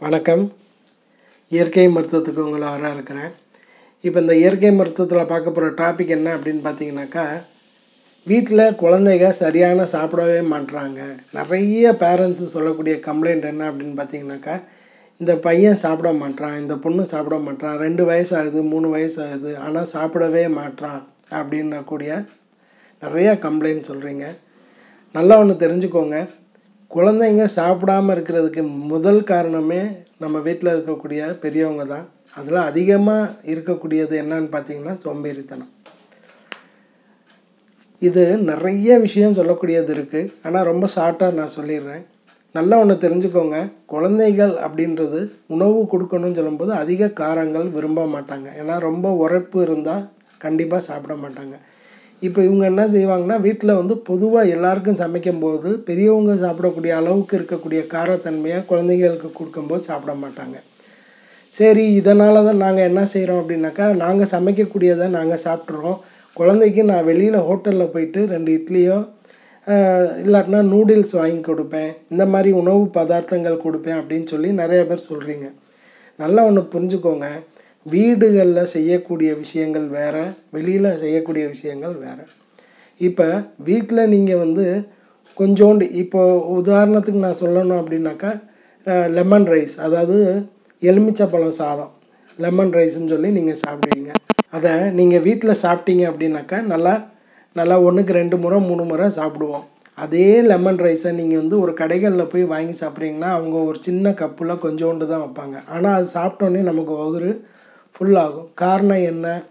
வணக்கம். இயற்கை மருத்துவத்துக்கு உங்களை வர இருக்கிறேன் இப்போ இந்த இயற்கை மருத்துவத்தில் பார்க்க போகிற டாபிக் என்ன அப்படின்னு பார்த்தீங்கன்னாக்கா வீட்டில் குழந்தைங்க சரியான சாப்பிடவே மாட்டுறாங்க நிறைய பேரண்ட்ஸு சொல்லக்கூடிய கம்ப்ளைண்ட் என்ன அப்படின்னு பார்த்தீங்கன்னாக்கா இந்த பையன் சாப்பிட மாட்றான் இந்த பொண்ணு சாப்பிட மாட்றான் ரெண்டு வயசு ஆகுது மூணு வயசு ஆகுது ஆனால் சாப்பிடவே மாட்றான் அப்படின்னக்கூடிய நிறையா கம்ப்ளைண்ட் சொல்கிறீங்க நல்லா ஒன்று தெரிஞ்சுக்கோங்க. குழந்தைங்க சாப்பிடாம இருக்கிறதுக்கு முதல் காரணமே நம்ம வீட்டில் இருக்கக்கூடிய பெரியவங்க தான். அதில் அதிகமாக இருக்கக்கூடியது என்னன்னு பார்த்தீங்கன்னா சோம்பேறித்தனம். இது நிறைய விஷயம் சொல்லக்கூடியது இருக்குது ஆனால் ரொம்ப ஷார்ட்டாக நான் சொல்லிடுறேன். நல்லா ஒன்று தெரிஞ்சுக்கோங்க. குழந்தைகள் அப்படின்றது உணவு கொடுக்கணும்னு சொல்லும்போது அதிக காரங்கள் விரும்ப மாட்டாங்க. ஏன்னா ரொம்ப உரைப்பு இருந்தால் கண்டிப்பாக சாப்பிட மாட்டாங்க. இப்போ இவங்க என்ன செய்வாங்கன்னா வீட்டில் வந்து பொதுவாக எல்லாருக்கும் சமைக்கும்போது பெரியவங்க சாப்பிடக்கூடிய அளவுக்கு இருக்கக்கூடிய காரத்தன்மையாக குழந்தைங்களுக்கு கொடுக்கும்போது சாப்பிட மாட்டாங்க. சரி இதனால தான் நாங்கள் என்ன செய்கிறோம் அப்படின்னாக்கா நாங்கள் சமைக்கக்கூடியதை நாங்கள் சாப்பிட்றோம் குழந்தைக்கு நான் வெளியில் ஹோட்டலில் போயிட்டு ரெண்டு இட்லியோ இல்லாட்டினா நூடுல்ஸ் வாங்கி கொடுப்பேன். இந்த மாதிரி உணவு பதார்த்தங்கள் கொடுப்பேன் அப்படின்னு சொல்லி நிறைய பேர் சொல்கிறீங்க நல்லா ஒன்று புரிஞ்சுக்கோங்க. வீடுகளில் செய்யக்கூடிய விஷயங்கள் வேறு வெளியில் செய்யக்கூடிய விஷயங்கள் வேறு. இப்போ வீட்டில் நீங்கள் வந்து கொஞ்சோண்டு இப்போது உதாரணத்துக்கு நான் சொல்லணும் அப்படின்னாக்கா லெமன் ரைஸ் அதாவது எலுமிச்சப்பழம் சாதம். லெமன் ரைஸ்ன்னு சொல்லி நீங்கள் சாப்பிடுவீங்க. அதை நீங்கள் வீட்டில் சாப்பிட்டீங்க அப்படின்னாக்கா நல்லா நல்லா ஒன்றுக்கு ரெண்டு முறை மூணு முறை சாப்பிடுவோம். அதே லெமன் ரைஸை நீங்கள் வந்து ஒரு கடைகளில் போய் வாங்கி சாப்பிட்றீங்கன்னா அவங்க ஒரு சின்ன கப்பில் கொஞ்சோண்டு தான் வைப்பாங்க. ஆனால் அது சாப்பிட்டோன்னே நமக்கு ஒரு ஃபுல்லாகும் காரணம் என்ன?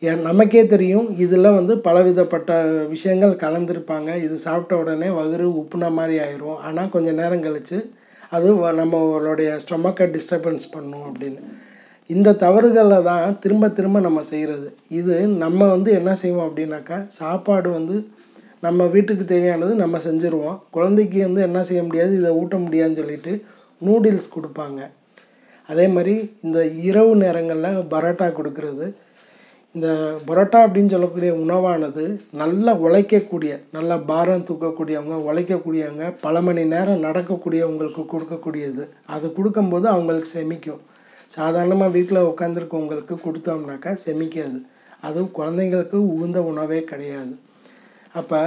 நமக்கே தெரியும் இதில் வந்து பலவிதப்பட்ட விஷயங்கள் கலந்துருப்பாங்க. இது சாப்பிட்ட உடனே வகுறு உப்புன மாதிரி ஆயிரும். ஆனால் கொஞ்சம் நேரம் கழித்து அது வ- நம்மளுடைய ஸ்டொமக்கை டிஸ்டர்பன்ஸ் பண்ணும் அப்படின்னு. இந்த தவறுகளை தான் திரும்ப திரும்ப நம்ம செய்கிறது இது நம்ம வந்து என்ன செய்வோம் அப்படின்னாக்கா சாப்பாடு வந்து நம்ம வீட்டுக்கு தேவையானது நம்ம செஞ்சுருவோம். குழந்தைக்கு வந்து என்ன செய்ய முடியாது இதை ஊட்ட முடியாதுன்னு சொல்லிட்டு நூடுல்ஸ் கொடுப்பாங்க. அதே மாதிரி இந்த இரவு நேரங்களில் பரோட்டா கொடுக்கறது. இந்த பரோட்டா அப்படின்னு சொல்லக்கூடிய உணவானது நல்லா உழைக்கக்கூடிய நல்லா பாரம் தூக்கக்கூடியவங்க உழைக்கக்கூடியவங்க பல மணி நேரம் நடக்கக்கூடியவங்களுக்கு கொடுக்கக்கூடியது. அது கொடுக்கும்போது அவங்களுக்கு செமிக்கும். சாதாரணமாக வீட்டில் உட்காந்துருக்கவங்களுக்கு கொடுத்தோம்னாக்கா செமிக்காது. அதுவும் குழந்தைங்களுக்கு உகுந்த உணவே கிடையாது. அப்போ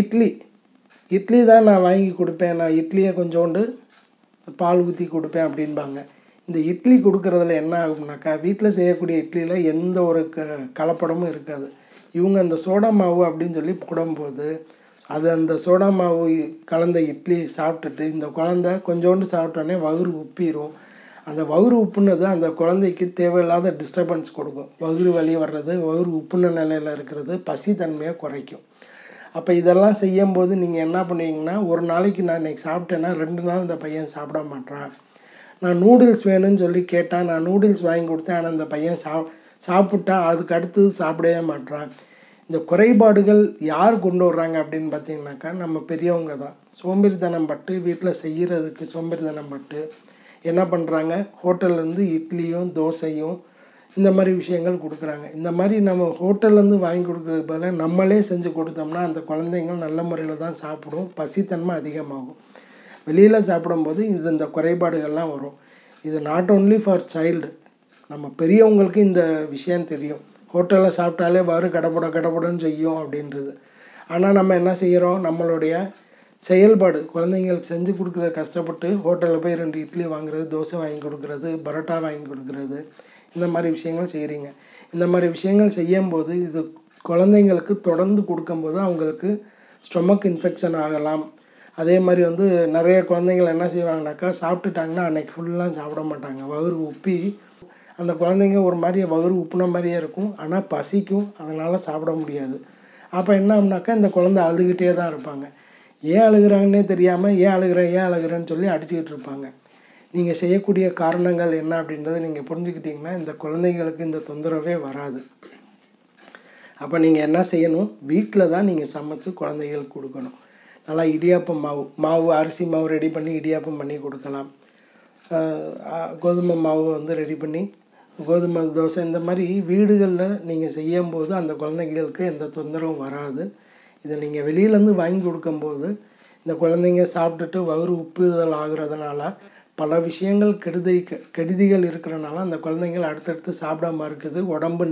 இட்லி இட்லி தான் நான் வாங்கி கொடுப்பேன். நான் இட்லியை கொஞ்சோண்டு பால் ஊற்றி கொடுப்பேன் அப்படின்பாங்க இந்த இட்லி கொடுக்குறதுல என்ன ஆகும்னாக்கா வீட்டில் செய்யக்கூடிய இட்லியில் எந்த ஒரு க கலப்படமும் இருக்காது. இவங்க அந்த சோடா மாவு அப்படின்னு சொல்லி போடும்போது அது அந்த சோடா மாவு கலந்த இட்லி சாப்பிட்டுட்டு இந்த குழந்த கொஞ்சோண்டு சாப்பிட்டோன்னே வயிறு உப்பிடும் அந்த வயிறு உப்புனது அந்த குழந்தைக்கு தேவையில்லாத டிஸ்டர்பன்ஸ் கொடுக்கும். வயிறு வலி வர்றது வகுறு உப்புன நிலையில் இருக்கிறது பசி தன்மையை குறைக்கும். அப்போ இதெல்லாம் செய்யும்போது நீங்கள் என்ன பண்ணுவீங்கன்னா ஒரு நாளைக்கு நான் இன்னைக்கு சாப்பிட்டேன்னா ரெண்டு நாள் இந்த பையன் சாப்பிட மாட்டேறான் நான் நூடுல்ஸ் வேணும்னு சொல்லி கேட்டான் நான் நூடுல்ஸ் வாங்கி கொடுத்தேன். ஆனால் அந்த பையன் சா சாப்பிட்டான் அதுக்கு அடுத்தது சாப்பிடவே மாட்றான். இந்த குறைபாடுகள் யார் கொண்டு வர்றாங்க அப்படின்னு பார்த்தீங்கன்னாக்கா நம்ம பெரியவங்க தான். சோம்பேறித்தனம் பட்டு வீட்டில் செய்கிறதுக்கு சோம்பேறித்தனம் பட்டு என்ன பண்ணுறாங்க ஹோட்டல்லேருந்து இட்லியும் தோசையும் இந்த மாதிரி விஷயங்கள் கொடுக்குறாங்க. இந்த மாதிரி நம்ம ஹோட்டல்லேருந்து வாங்கி கொடுக்குறது பதிலாக நம்மளே செஞ்சு கொடுத்தோம்னா அந்த குழந்தைங்கள் நல்ல முறையில் தான் சாப்பிடும். பசித்தன்மை அதிகமாகும். வெளியில் சாப்பிடும்போது இது இந்த குறைபாடுகள்லாம் வரும். இது நாட் ஓன்லி ஃபார் சைல்டு நம்ம பெரியவங்களுக்கு இந்த விஷயம் தெரியும். ஹோட்டலில் சாப்பிட்டாலே வறு கடப்பட கடப்படன்னு செய்யும் அப்படின்றது. ஆனால் நம்ம என்ன செய்கிறோம் நம்மளுடைய செயல்பாடு. குழந்தைங்களுக்கு செஞ்சு கொடுக்குற கஷ்டப்பட்டு ஹோட்டலில் போய் ரெண்டு இட்லி வாங்குறது தோசை வாங்கி கொடுக்குறது பரோட்டா வாங்கி கொடுக்குறது. இந்த மாதிரி விஷயங்கள் செய்கிறீங்க இந்த மாதிரி விஷயங்கள் செய்யும்போது இது குழந்தைங்களுக்கு தொடர்ந்து கொடுக்கும்போது அவங்களுக்கு ஸ்டொமக் இன்ஃபெக்ஷன் ஆகலாம். அதே மாதிரி வந்து நிறைய குழந்தைங்கள் என்ன செய்வாங்கனாக்கா சாப்பிட்டுட்டாங்கன்னா அன்றைக்கி ஃபுல்லாக சாப்பிட மாட்டாங்க. வகுறு உப்பி அந்த குழந்தைங்க ஒரு மாதிரி வகுறு உப்புன மாதிரியே இருக்கும். ஆனால் பசிக்கும். அதனால் சாப்பிட முடியாது. அப்போ என்ன ஆகும்னாக்கா இந்த குழந்தை அழுதுகிட்டே தான் இருப்பாங்க. ஏன் அழுகுறாங்கன்னே தெரியாமல் ஏன் அழுகிறேன் ஏன் அழுகிறேன்னு சொல்லி அடிச்சுக்கிட்டு இருப்பாங்க. நீங்கள் செய்யக்கூடிய காரணங்கள் என்ன அப்படின்றத நீங்கள் புரிஞ்சுக்கிட்டிங்கன்னா இந்த குழந்தைங்களுக்கு இந்த தொந்தரவே வராது. அப்போ நீங்கள் என்ன செய்யணும்? வீட்டில் தான் நீங்கள் சமைச்சு குழந்தைகளுக்கு கொடுக்கணும். நல்லா இடியாப்பம் மாவு மாவு அரிசி மாவு ரெடி பண்ணி இடியாப்பம் பண்ணி கொடுக்கலாம். கோதுமை மாவு வந்து ரெடி பண்ணி கோதுமை தோசை இந்த மாதிரி வீடுகளில் நீங்கள் செய்யும்போது அந்த குழந்தைங்களுக்கு எந்த தொந்தரவும் வராது. இதை நீங்கள் வெளியிலேருந்து வாங்கி கொடுக்கும்போது இந்த குழந்தைங்க சாப்பிட்டுட்டு வயிறு உப்புதல் ஆகுறதுனால பல விஷயங்கள் கெடுதி கெடுதிகள் இருக்கிறனால அந்த குழந்தைங்கள் அடுத்தடுத்து சாப்பிடாம இருக்குது. உடம்பு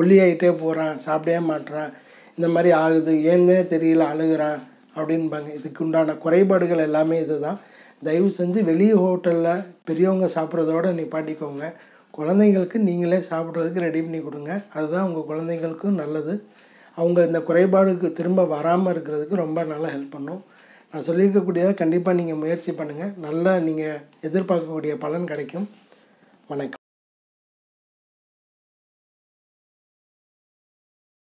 ஒல்லியாயிட்டே போகிறான் சாப்பிடவே மாட்டுறான் இந்த மாதிரி ஆகுது. ஏன்னே தெரியல அழுகிறான். அப்படின்பாங்க இதுக்கு உண்டான குறைபாடுகள் எல்லாமே இதுதான். தயவு செஞ்சு வெளியே ஹோட்டலில் பெரியவங்க சாப்பிட்றதோட நிப்பாட்டிக்கோங்க. குழந்தைங்களுக்கு நீங்களே சாப்பிட்றதுக்கு ரெடி பண்ணி கொடுங்க. அதுதான் உங்கள் குழந்தைங்களுக்கும் நல்லது. அவங்க இந்த குறைபாடுக்கு திரும்ப வராமல் இருக்கிறதுக்கு ரொம்ப நல்லா ஹெல்ப் பண்ணும். நான் சொல்லியிருக்கக்கூடியதை கண்டிப்பாக நீங்கள் முயற்சி பண்ணுங்கள் நல்லா நீங்கள் எதிர்பார்க்கக்கூடிய பலன் கிடைக்கும். வணக்கம்.